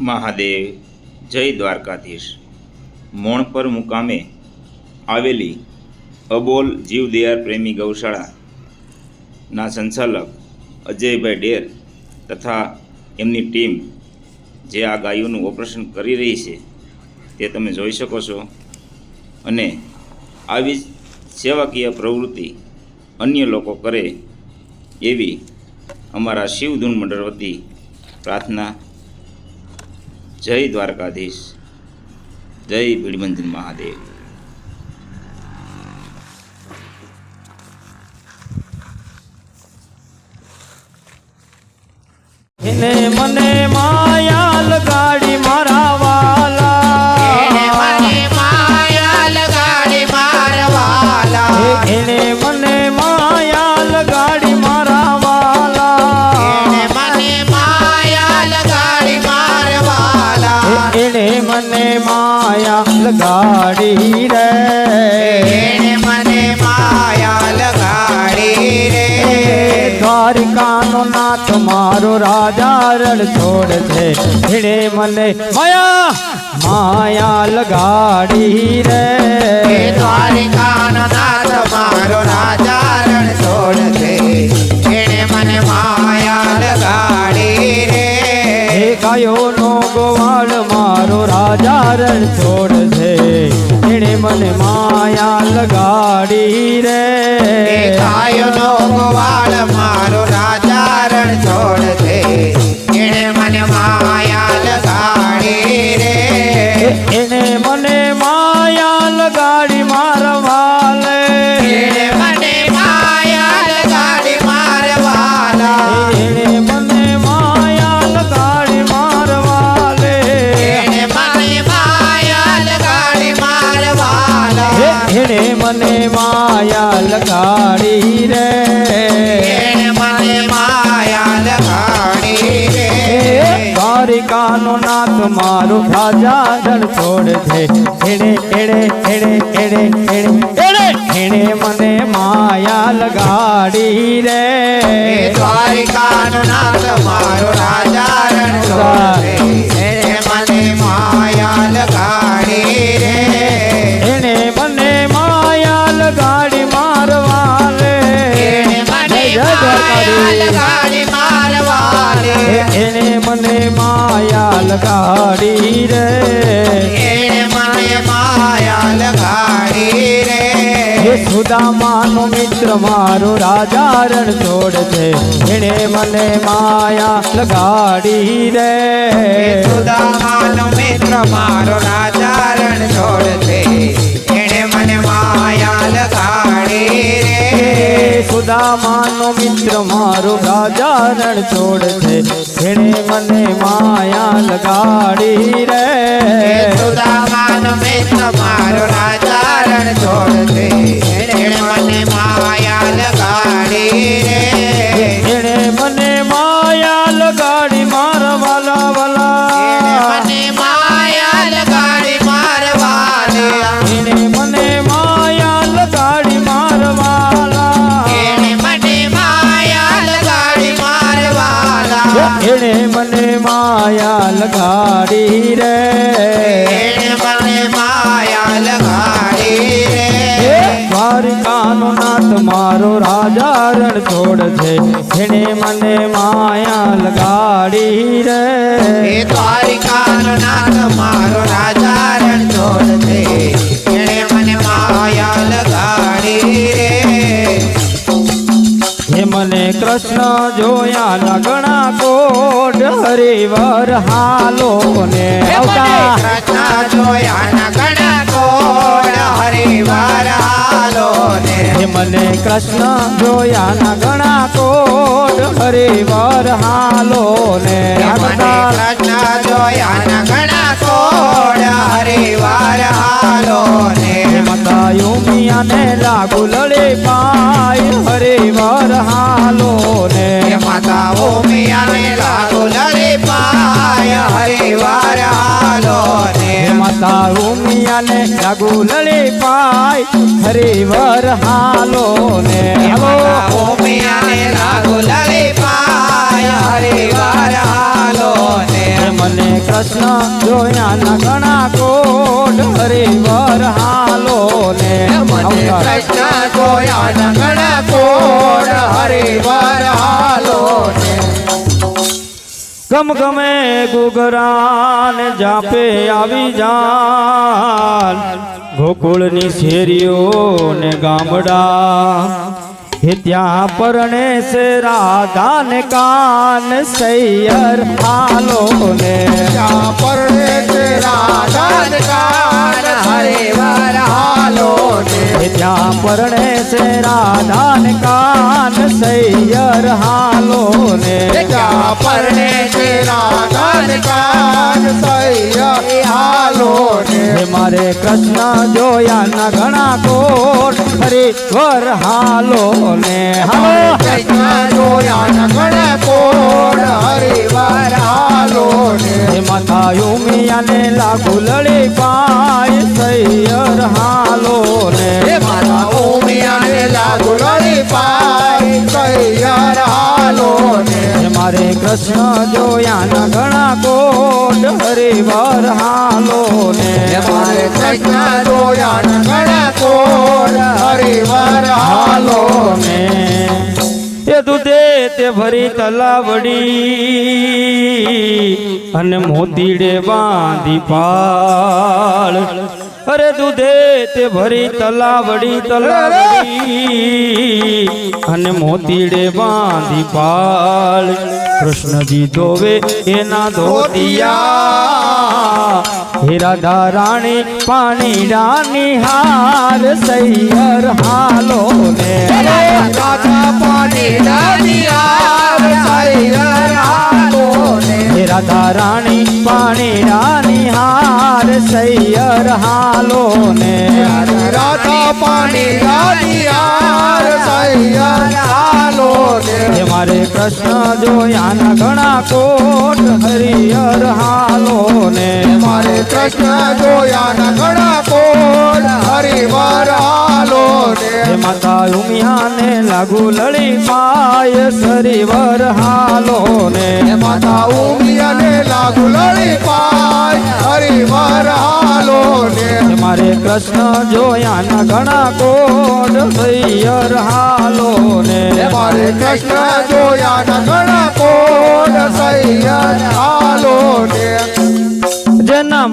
મહાદેવ, જય દ્વારકાધીશ. મોણપર મુકામે આવેલી અબોલ જીવદયાર પ્રેમી ગૌશાળાના સંચાલક અજયભાઈ ડેર તથા એમની ટીમ જે આ ગાયોનું ઓપરેશન કરી રહી છે તે તમે જોઈ શકો છો. અને આવી સેવાકીય પ્રવૃત્તિ અન્ય લોકો કરે એવી અમારા શિવધૂન મંડળ વતી પ્રાર્થના જય દ્વારકાધીશ. જય ભીડમંદિર મહાદેવ. મને લગાડી રે એને મને માયા લગાડી રે દ્વારિકાનો નાથ મારો રાજા રણ છોડ છે એને મને માયા માયા લગાડી રે દ્વારિકાનો નાથ મારો રાજા રણ છોડ છે એને મને માયા લગાડી રે ગાયો નો ગોવાળ મારો રાજા રણ એણે મને માયા લગાડી રે. એ ગાયોનો ગોવાળ મારો લગાડી રે. મને માયા લગાડી રે. દ્વારિકાનો નાથ મારો રાજા દળ છોડ છે એડે એડે એડે એડે એડે એણે મને માયા લગાડી રે. દ્વારિકાનો નાથ મારો રાજા રણ એણે મને માયા લગાડી રે એને મને માયા લગાડી રે હે સુદામાનો મિત્ર મારો રાજા રણ છોડ છે. એણે મને માયા લગાડી રે સુદામાનો મિત્ર મારો રાજા રણ છોડ એને મને માયા લગાડી રે સુદામાનો મિત્ર મારો રાજા રણ છોડ છે. એણે મને માયા લગાડી રે. સુદામાનો મિત્ર મારો રાજા રણ છોડ છે. એને મને માયા લગાડી લગાડી રે. મને માયા લગાડી રે. દ્વારિકાનો નાથ મારો રાજા રણ છોડ છે એણે મને માયા લગાડી રે. દ્વારિકાનો નાથ મારો રાજા રણ છોડ છે કૃષ્ણ જોયા લગણા કોટ હરિવર હાલો ને કૃષ્ણ જોયાના લગણા કોટ હરિવર હાલો ને મને કૃષ્ણ જોયા લગણા કોટ હરિવર હાલો ને કૃષ્ણ જોયા લગણા કોટ હરિવર હાલો ને માતા યુમિયાને લાગુ લડે પાય હરિવર હાલો ને હે માતા ઓમિયાને લાગો લરે પાય હરિવાર હાલો ને માતા યુમિયાને લાગો લરે પાય હરે વર હાલો ને હે ઓ માતા ઓમિયાને લાગુ લડે પાય વર હાલો ને મને કૃષ્ણ જોયાના ઘણા કોટ હરિવર હાલો ને મને કૃષ્ણ જોયા ન કોણ? હરિવાર હાલો ને ગમ ગમે ગુગરાન જાપે આવી જાન. ગોકુળની શેરીઓ ને ગામડા ત્યાં પરણે છે રાધા ને કાન સૈયર હાલો ને ત્યાં પરણે છે રાધાન કાન હરિવર હાલો ને હે ત્યાં પરણે છે રાધા ને કાન સૈયર હાલો ને ત્યાં પરણે છે રાધાન કાન સૈય હાલો ને મારે કૃષ્ણ જોયા ન ઘણા કોટ. હરે વર હાલો. ને હા કૃષ્ણ જોયા ન ઘણા કોટ. હરે વર હાલો ને માતા યુમિયાને લાગુ લડી પાય સૈયર હાલો કૃષ્ણ જોયા ના ઘણા કોટ હરે વર હાલો ને. મારે કૃષ્ણ જોયા ના ઘણા કોડ હરિવર હાલો ને. એ દૂધે તે ભરી તલાવડી અને મોતીડે બાંધી પાળ. અરે દૂધે તે ભરી તલાવડી તલાવડી. અને મોતીડે બાંધી પાળ. કૃષ્ણજી ધોવે એના ધોતિયા. હીરાધા રાણી પાણી રાની હાર, સૈયર હાલો ને પાણી રાની સૈયર હાલો ને હે રાધા રાણી પાણી રાણી હાર સૈયર હાલો ને રાધા પાણી દાદિયાર સૈયર હાલો ને મારે કૃષ્ણ જોયાના ઘણા કોટ હરિયર હાલો ને મારે કૃષ્ણ જોયા લડી પાય સરીવર હાલો ને માતા ઉમિયા ને લડી પાય હરિવર હાલો ને મારે કૃષ્ણ જોયાના ઘણા કોટ સૈયર હાલો ને મારે કૃષ્ણ જોયા ના ઘણા કોટ સૈયર હાલો ને જેના